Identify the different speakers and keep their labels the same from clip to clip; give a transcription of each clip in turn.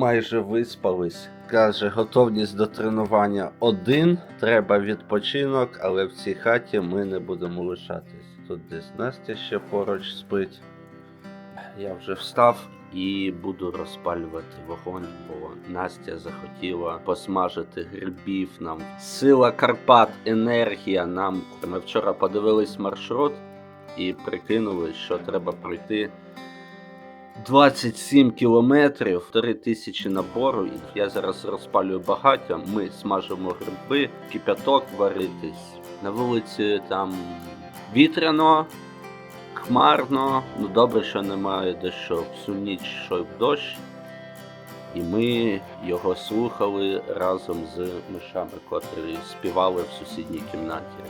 Speaker 1: майже виспались. Каже, готовність до тренування один. Треба відпочинок, але в цій хаті ми не будемо лишатись. Тут десь Настя ще поруч спить. Я вже встав і буду розпалювати вогонь, бо Настя захотіла посмажити грибів нам. Сила Карпат, енергія нам. Ми вчора подивились маршрут і прикинули, що треба пройти 27 кілометрів, 3 тисячі набору. Я зараз розпалюю багаття. Ми смажимо гриби, кипяток варитись. На вулиці там вітряно, хмарно. Ну добре, що немає дощу. Всю ніч йшов дощ. І ми його слухали разом з мишами, котрі співали в сусідній кімнаті.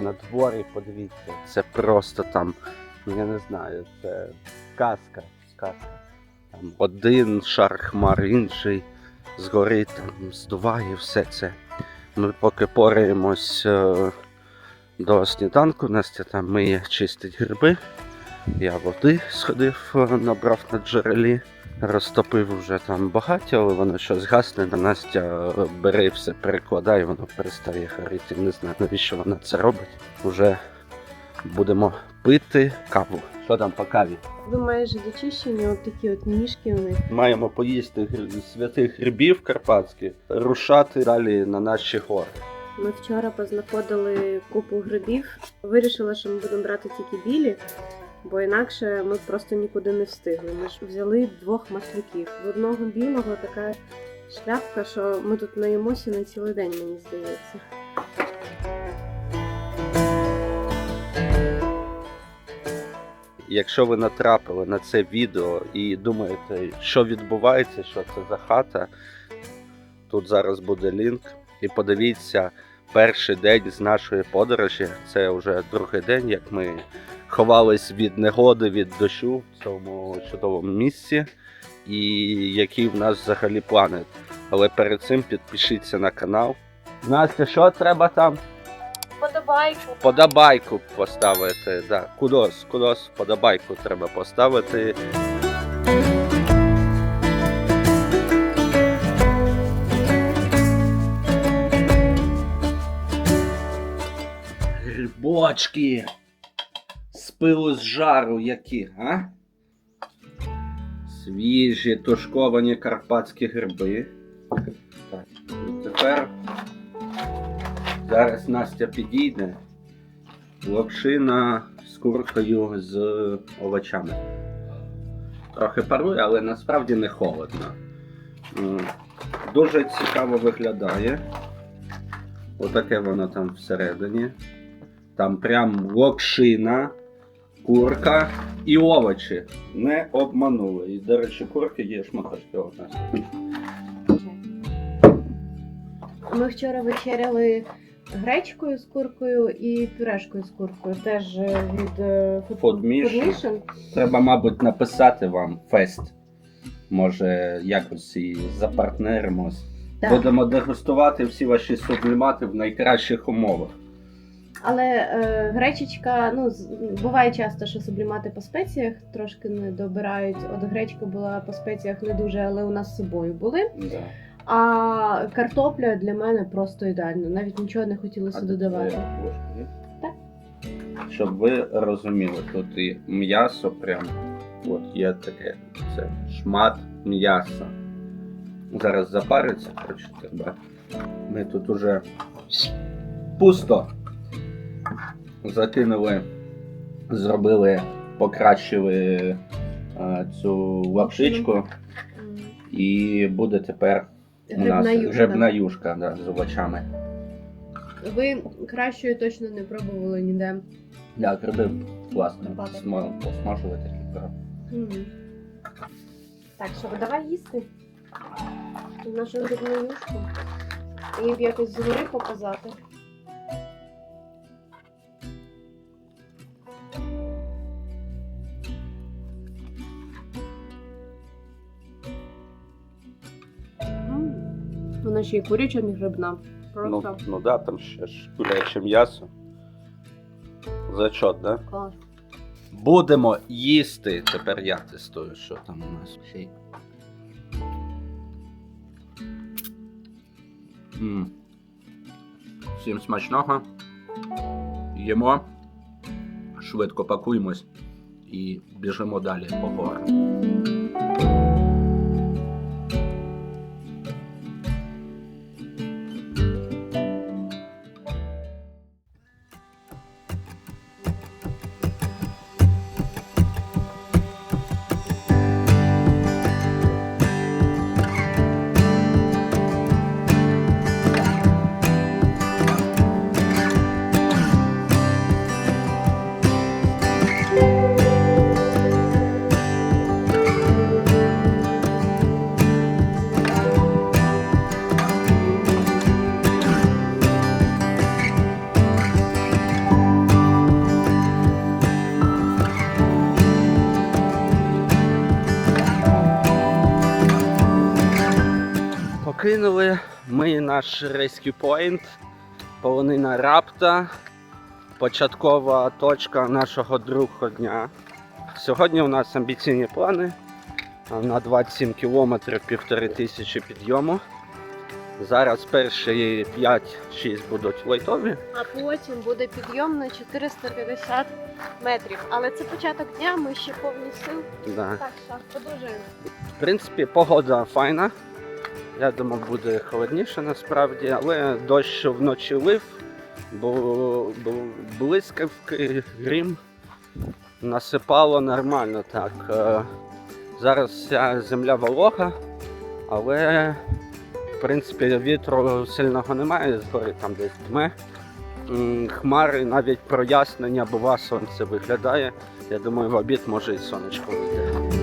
Speaker 1: На дворі, подивіться, це просто там, ну я не знаю, це казка. казка. Там один шар хмар, інший згори там здуває все це. Ми поки пораємось е, до сніданку, Настя там миє чистить гриби. Я води сходив, е, набрав на джерелі, розтопив вже там багаття, але воно щось гасне. Настя е, бере і все перекладає, воно перестає горіти. Не знаю, навіщо вона це робить. Уже будемо пити каву. Що там по каві?
Speaker 2: Ви майже дочищені, от такі от ніжки у них.
Speaker 1: Маємо поїсти святих грибів карпатських, рушати далі на наші гори.
Speaker 2: Ми вчора познаходили купу грибів. Вирішила, що ми будемо брати тільки білі, бо інакше ми просто нікуди не встигли. Ми ж взяли двох маслюків. В одного білого така шляпка, що ми тут наїмося на цілий день, мені здається.
Speaker 1: Якщо ви натрапили на це відео і думаєте, що відбувається, що це за хата, тут зараз буде лінк. І подивіться перший день з нашої подорожі. Це вже другий день, як ми ховались від негоди, від дощу в цьому чудовому місці. І які в нас взагалі плани. Але перед цим підпишіться на канал. Настя, що треба там?
Speaker 2: Подобайку.
Speaker 1: Подобайку поставити. Да. Кудос, кудос, подобайку треба поставити. Грибочки. З пилу з жару які, а? Свіжі тушковані карпатські гриби. Так, і тепер Зараз Настя підійде. Локшина з куркою з овочами. Трохи парує, але насправді не холодно. Дуже цікаво виглядає. Отаке воно там всередині. Там прям локшина, курка і овочі. Не обманули. І, до речі, курки є шматочки у нас.
Speaker 2: Ми вчора вечеряли гречкою з куркою і пюрешкою з куркою. Теж е, від е, Food
Speaker 1: Food Mission.
Speaker 2: Mission.
Speaker 1: Треба, мабуть, написати вам фест. Може, якось і запартнеримось.
Speaker 2: Так.
Speaker 1: Будемо дегустувати всі ваші сублімати в найкращих умовах.
Speaker 2: Але е, гречечка, ну буває часто, що сублімати по спеціях трошки не добирають. От гречка була по спеціях не дуже, але у нас з собою були.
Speaker 1: Да.
Speaker 2: А картопля для мене просто ідеально. Навіть нічого не хотілося
Speaker 1: А
Speaker 2: додавати. Так.
Speaker 1: Щоб ви розуміли, тут і м'ясо прям. От є таке. Це шмат м'яса. Зараз запариться, коротше, треба. Ми тут уже пусто. Закинули зробили, покращили е, цю лапшичку, і буде тепер у нас
Speaker 2: Грибна юшка.
Speaker 1: грибна юшка да, з овочами.
Speaker 2: Ви кращої точно не пробували ніде.
Speaker 1: Да, гриби класно.
Speaker 2: Лопата.
Speaker 1: Сма- Посмажили такі прям.
Speaker 2: Так, що, давай їсти. Нашу грибну юшку. І якось згори показати. Вона ще й куряча, не грибна.
Speaker 1: Ну,
Speaker 2: Просто
Speaker 1: ну да, там ще ж куряче м'ясо. Зачот, да?
Speaker 2: клас.
Speaker 1: Будемо їсти. Тепер я тестую, що там у нас ще. М. Всім смачного. Їмо. Швидко пакуємось і біжимо далі по горам. Покинули ми наш Rescue Point, полонина Рапта, початкова точка нашого другого дня. Сьогодні у нас амбіційні плани на 27 кілометрів, півтори тисячі підйому. Зараз перші 5-6 будуть лайтові.
Speaker 2: А потім буде підйом на 450 метрів. Але це початок дня, ми ще повні сил.
Speaker 1: Да.
Speaker 2: Так, що продовжуємо.
Speaker 1: В принципі, погода файна. Я думав, буде холодніше насправді, але дощ вночі лив, бо, блискавки, грім насипало нормально так. Е, Зараз вся земля волога, але в принципі вітру сильного немає, згори там десь дме. Хмари, навіть прояснення, бува сонце виглядає. Я думаю, в обід може і сонечко вийде.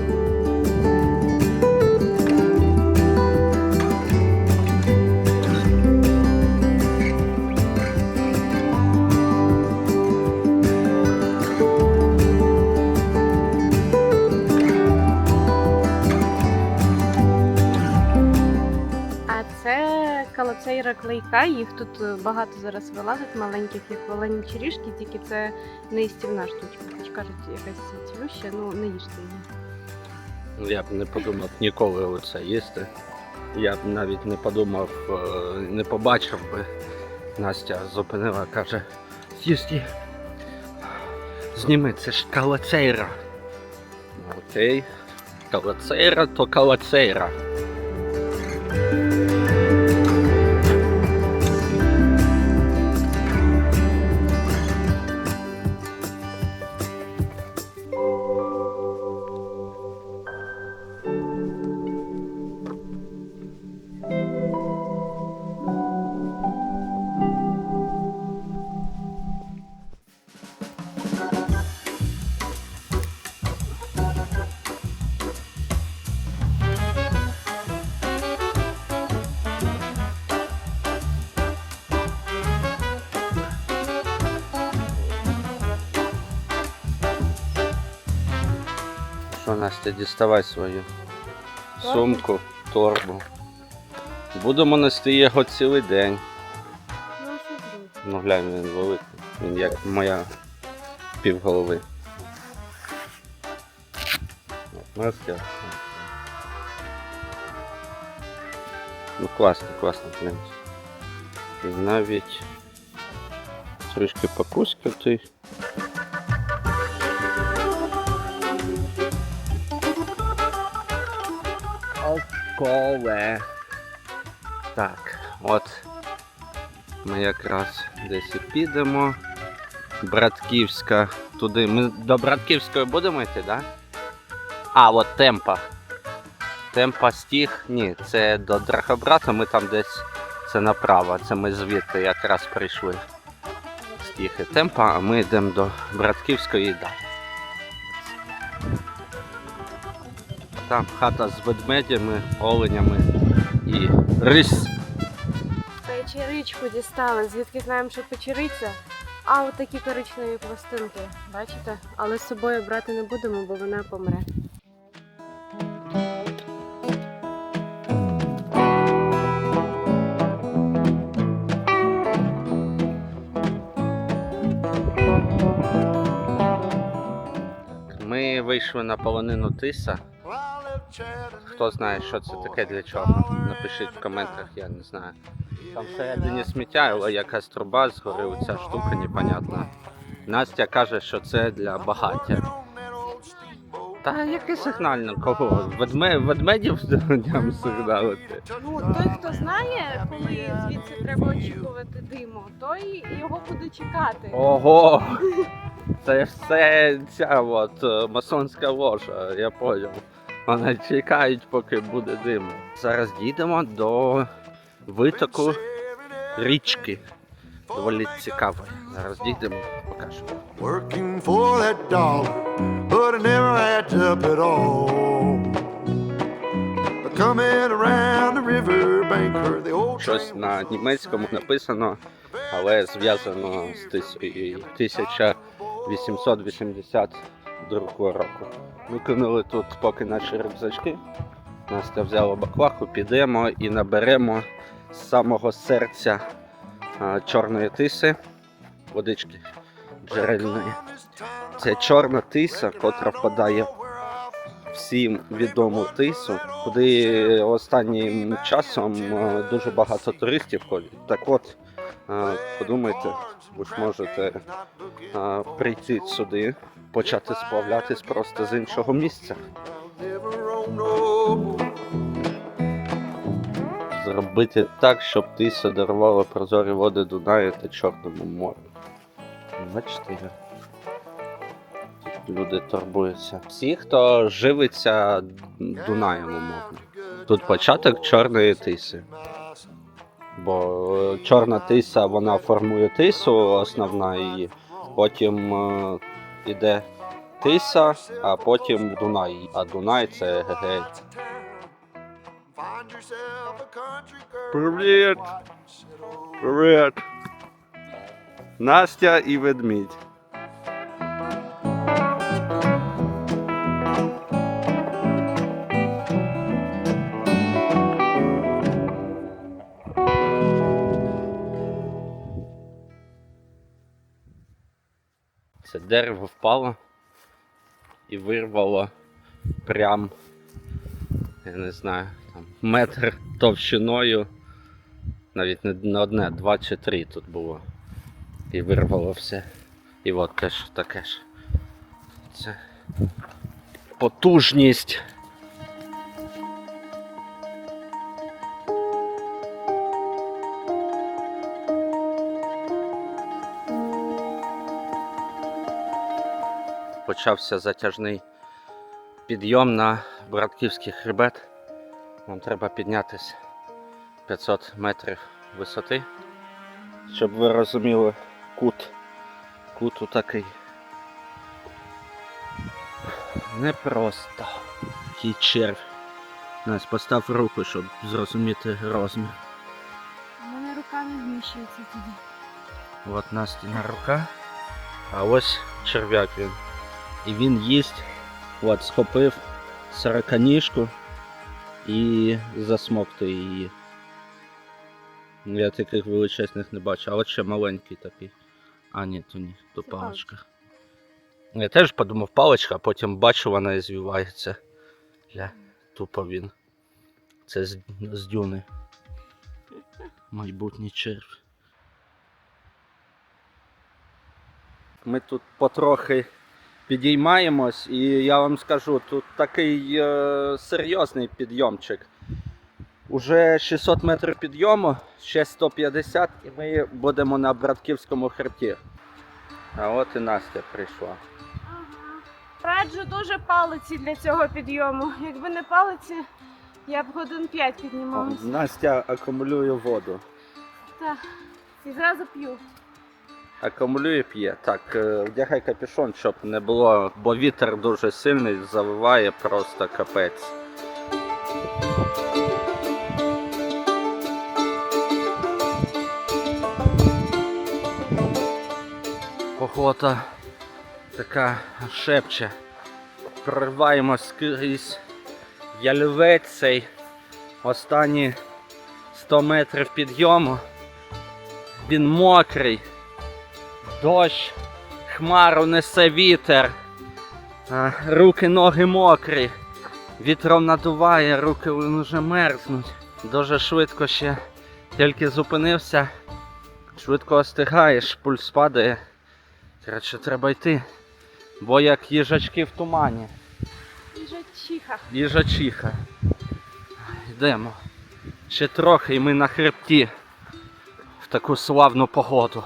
Speaker 2: Це калацейра клейка, їх тут е, багато зараз вилазить, маленьких, як волені черішки, тільки це не їстівна штучка. Хоч кажуть, якась цілюща, ну не їжте її.
Speaker 1: Ну, Я б не подумав ніколи оце їсти. Я б навіть не подумав, е, не побачив би. Настя зупинила, каже, з'їсти. Зніми, це ж калацейра. Окей. Калацейра то калацейра. Настя, діставай свою
Speaker 2: Торбу?
Speaker 1: сумку, торбу. Будемо нести його цілий день.
Speaker 2: Ну?
Speaker 1: Ну глянь, він великий. Він як моя півголови. Настя. Ну класно, класно, глянь. І навіть трішки покускати. Околе. Так, от ми якраз десь і підемо. Братківська туди. Ми до Братківської будемо йти, так? Да? А, от темпа. Темпа стіг. Ні, це до Драхобрата, ми там десь це направо. Це ми звідти якраз прийшли. Стіги темпа, а ми йдемо до Братківської далі. Там хата з ведмедями, оленями і рись.
Speaker 2: Печеричку дістали, звідки знаємо, що печериця. А от такі коричневі пластинки, бачите? Але з собою брати не будемо, бо вона помре.
Speaker 1: Ми вийшли на полонину Тиса. Хто знає, що це таке для чого? Напишіть в коментах, я не знаю. Там всередині сміття, але якась труба згори, оця штука непонятна. Настя каже, що це для багаття. Та яке сигнальне кого? Ведме... Ведмедів дням сигналити.
Speaker 2: Ну, той, хто знає, коли звідси треба очікувати диму, той його буде чекати.
Speaker 1: Ого! Це все ця от е, масонська ложа, я поняв. Але чекають, поки буде зима. Зараз дійдемо до витоку річки. Доволі цікаво. Зараз дійдемо, покажу.
Speaker 3: Working for that dollar, but I never had up at all. Coming around the river banker, the old
Speaker 1: Щось на німецькому написано, але зв'язано з 1880 другого року. Ми кинули тут поки наші рюкзачки. Нас Настя взяло баклаху, підемо і наберемо з самого серця а, чорної тиси, водички джерельної. Це чорна тиса, котра впадає всім відому тису, куди останнім часом е, дуже багато туристів ходять. Так от, е, подумайте, ви ж можете е, прийти сюди, почати сплавлятись просто з іншого місця. Зробити так, щоб тиса дарувала прозорі води Дунаю та Чорному морю. Бачите, люди турбуються. Всі, хто живиться Дунаєм, умовно. Тут початок чорної тиси. Бо е, чорна тиса вона формує тису, основна її. Потім е, іде тиса, а потім Дунай. А Дунай це гегель. Привіт! Привіт! Настя і ведмідь. Дерево впало і вирвало прям, я не знаю, там метр товщиною. Навіть не не одне, два чи три тут було. І вирвало все. І от теж таке ж. Це потужність. Почався затяжний підйом на Братківський хребет. Нам треба піднятися 500 метрів висоти. Щоб ви розуміли, кут. Кут такий. Непросто. Який червь. Настя, постав руку, щоб зрозуміти розмір.
Speaker 2: У мене рука не вміщується туди.
Speaker 1: От Настіна рука. А ось черв'як він. І він їсть. От, схопив сороканіжку і засмокти її. Я таких величезних не бачу, а от ще маленький такий. А, ні, то ні, то паличка. Я теж подумав паличка, а потім бачу, вона і звівається. Ля, тупо він. Це з, з дюни. Майбутній червь. Ми тут потрохи підіймаємось, і я вам скажу, тут такий е, серйозний підйомчик. Уже 600 метрів підйому, ще 150, і ми будемо на Братківському хребті. А от і Настя прийшла.
Speaker 2: Раджу дуже палиці для цього підйому. Якби не палиці, я б годин 5 піднімалася.
Speaker 1: Настя акумулює воду.
Speaker 2: Так. І зразу п'ю.
Speaker 1: Акумулює п'є. Так, е, вдягай капюшон, щоб не було, бо вітер дуже сильний, завиває просто капець. Охота така шепче. Прориваємо скрізь ялівець цей останні 100 метрів підйому. Він мокрий. Дощ, хмару несе вітер, руки, ноги мокрі, вітром надуває, руки вже мерзнуть. Дуже швидко ще тільки зупинився, швидко остигаєш, пульс падає. Коротше, треба йти. Бо як їжачки в тумані.
Speaker 2: Їжачиха.
Speaker 1: Їжачиха. Йдемо. Ще трохи і ми на хребті в таку славну погоду.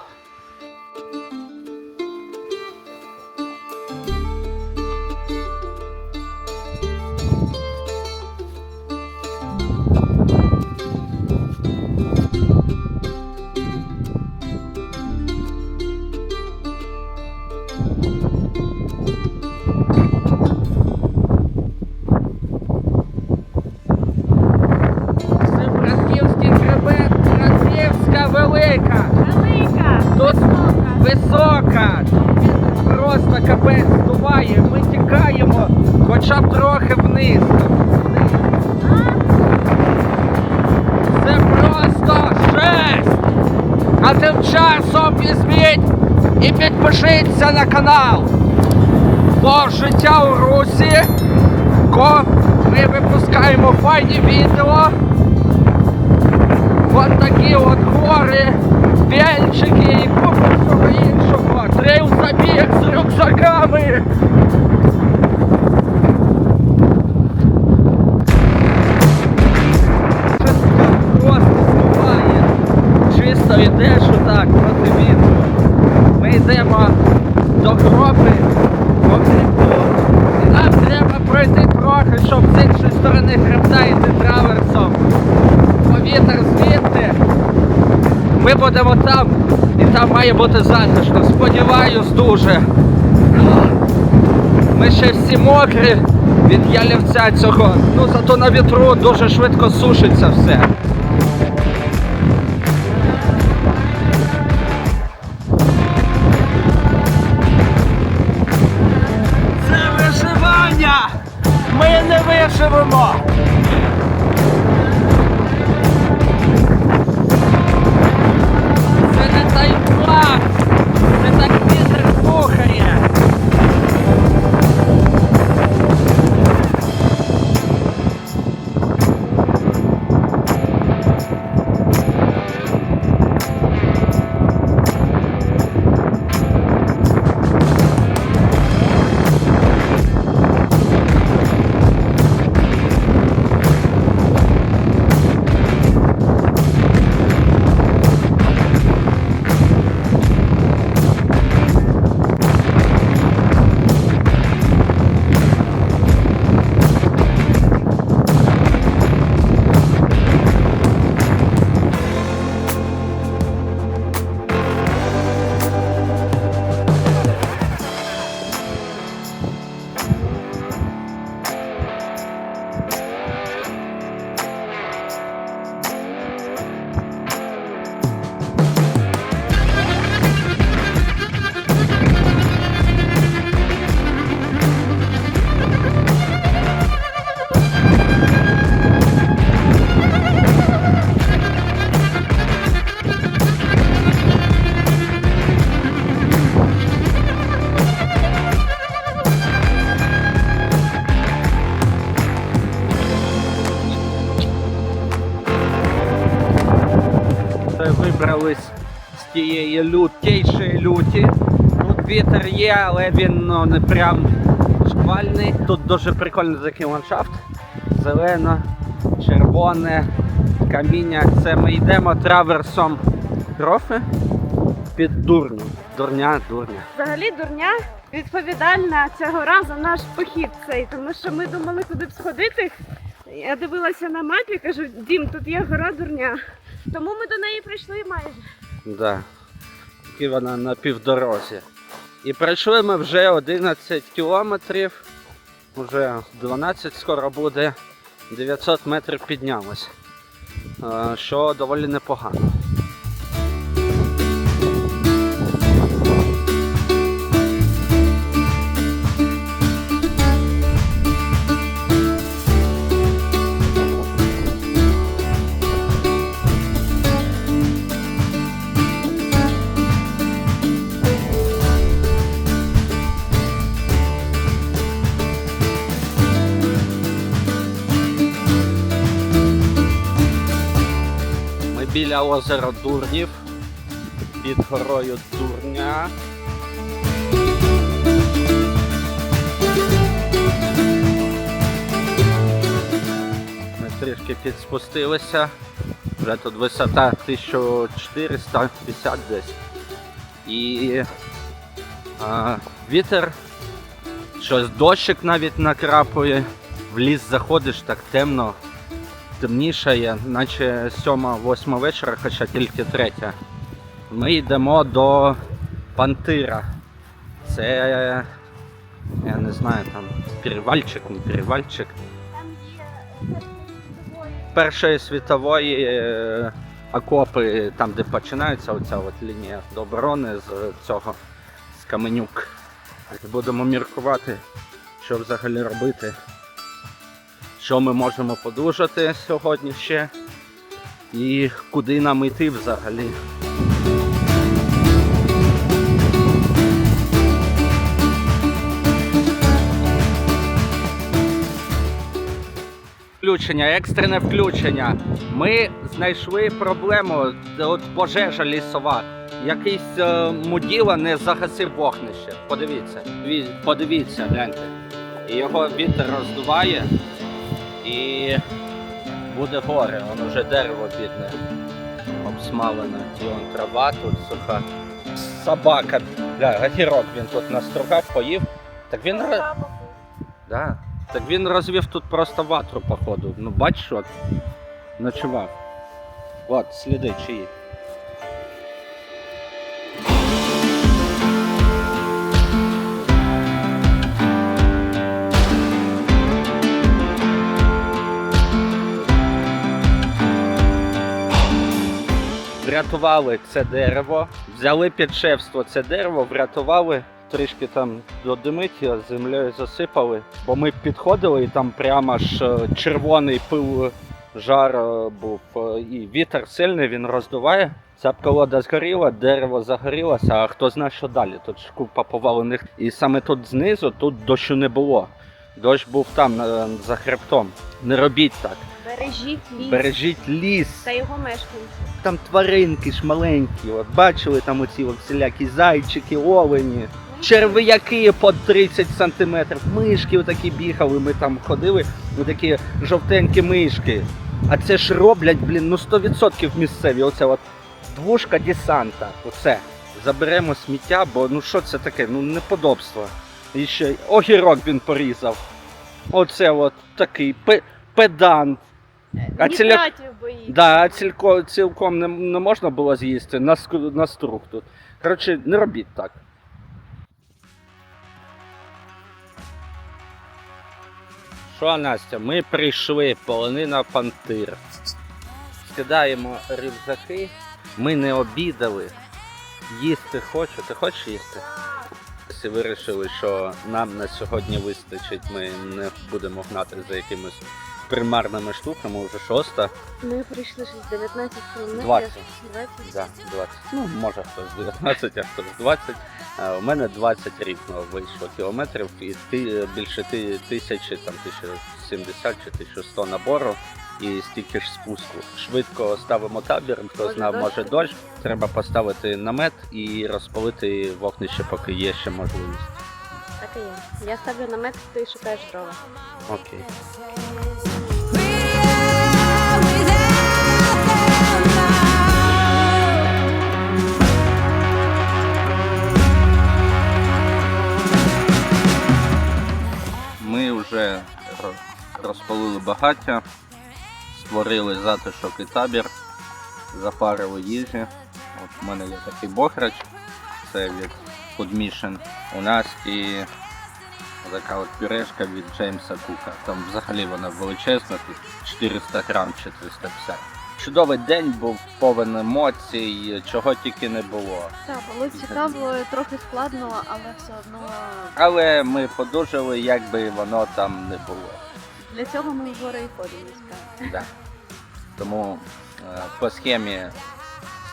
Speaker 1: І підпишіться на канал. Бо життя у Русі. Ко ми випускаємо файні відео. От такі от гори, вельчики і купа всього іншого. Трейл забіг з рюкзаками. Просто здуває. Чисто йдеш отак проти вітру. Йдемо до по хребту. І нам треба пройти трохи, щоб з іншої сторони хребта йти траверсом. Повітер звідти. Ми будемо там, і там має бути затишно. Сподіваюсь дуже. Ми ще всі мокрі від ялівця цього. Ну зато на вітру дуже швидко сушиться все. Не виживемо! Вибрались з тієї лютішої люті. Тут вітер є, але він ну, не прям шквальний. Тут дуже прикольний такий ландшафт. Зелено, червоне, каміння. Це ми йдемо траверсом трофи. під дурню. Дурня, дурня.
Speaker 2: Взагалі дурня відповідальна цього разу наш похід цей, тому що ми думали, куди б сходити. Я дивилася на мапі, кажу, Дім, тут є гора дурня. Тому ми до неї прийшли майже.
Speaker 1: Да. Тільки вона на півдорозі. І пройшли ми вже 11 кілометрів. Уже 12 скоро буде. 900 метрів піднялось. Е, Що доволі непогано. Біля Дурнів. Під горою Дурня. Ми трішки підспустилися. Вже тут висота 1450 десь. І а, вітер. Щось дощик навіть накрапує. В ліс заходиш так темно, темнішає, наче 7-8 вечора, хоча тільки третя. Ми йдемо до Пантира. Це я не знаю, там перевальчик, не перевальчик.
Speaker 2: Там є
Speaker 1: Першої світової е, окопи, там де починається оця от лінія до оборони з цього з Каменюк. Будемо міркувати, що взагалі робити. Що ми можемо подужати сьогодні ще. І куди нам йти взагалі. Включення, екстрене включення. Ми знайшли проблему, от пожежа лісова. Якийсь е, муділа не загасив вогнище. Подивіться, подивіться, гляньте. Його вітер роздуває і буде горе, воно вже дерево бідне, обсмалене. І он трава тут суха. Собака, бля, гатірок він тут настругав, поїв. Так він. Да. Так він розвів тут просто ватру, походу. Ну бачиш, от ночував. От, сліди чиї. Врятували це дерево, взяли під шефство це дерево, врятували, трішки там додимить, землею засипали. Бо ми підходили і там прямо ж е, червоний пил жар е, був. е, І вітер сильний, він роздуває. Ця колода згоріла, дерево загорілося, а хто знає, що далі. Тут ж купа повалених. І саме тут знизу тут дощу не було. Дощ був там е, за хребтом. Не робіть так.
Speaker 2: Бережіть ліс
Speaker 1: Бережіть ліс.
Speaker 2: та його мешканців.
Speaker 1: Там тваринки ж маленькі, от бачили там оці от всілякі зайчики, олені, черв'яки по 30 сантиметрів, мишки отакі бігали, ми там ходили, такі жовтенькі мишки. А це ж роблять, блін, ну 100% місцеві. Оце от двушка десанта. Оце. Заберемо сміття, бо ну що це таке? Ну неподобство. І ще огірок він порізав. Оце от такий педант. А ціля-
Speaker 2: Нітратів боїться.
Speaker 1: Да, а цілко, цілком не, не можна було з'їсти на, ск- на струк тут. Коротше, не робіть так. Що, Настя, ми прийшли, полонина пантир. Скидаємо рюкзаки. Ми не обідали. Їсти хочу. Ти хочеш їсти? Всі вирішили, що нам на сьогодні вистачить, ми не будемо гнати за якимись примарними штуками, вже шоста.
Speaker 2: Ми прийшли щось 19 кілометрів.
Speaker 1: 20.
Speaker 2: 20.
Speaker 1: Да, 20. Ну, може хтось 19, а хтось 20. А у мене 20 рівно вийшло кілометрів і ти, більше ти, тисячі, там 1070 чи 1100 набору і стільки ж спуску. Швидко ставимо табір, хто
Speaker 2: Може,
Speaker 1: знав,
Speaker 2: дощ?
Speaker 1: може дощ. Треба поставити намет і розпалити вогнище, поки є ще можливість.
Speaker 2: Так і є. Я ставлю намет, ти шукаєш дрова.
Speaker 1: Окей. Вже розпалили багаття, створили затишок і табір, запарили їжі. От у мене є такий бохрач, це від Food у нас і така от пюрешка від Джеймса Кука. Там взагалі вона величезна, тут 400 грам чи 350. Чудовий день був повен емоцій, чого тільки не було.
Speaker 4: Так, було цікаво, трохи складно, але все одно
Speaker 1: Але ми подужали, як би воно там не було.
Speaker 4: для цього ми в гори і ходимо.
Speaker 1: Да. Тому е, по схемі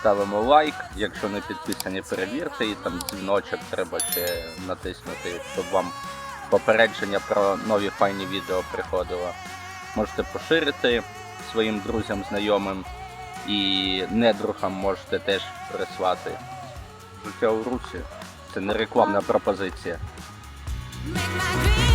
Speaker 1: ставимо лайк. Якщо не підписані, перевірте і там дзвіночок треба ще натиснути, щоб вам попередження про нові файні відео приходило. Можете поширити своїм друзям, знайомим і недругам можете теж прислати. Життя у Русі це не рекламна пропозиція.
Speaker 5: Make my dreams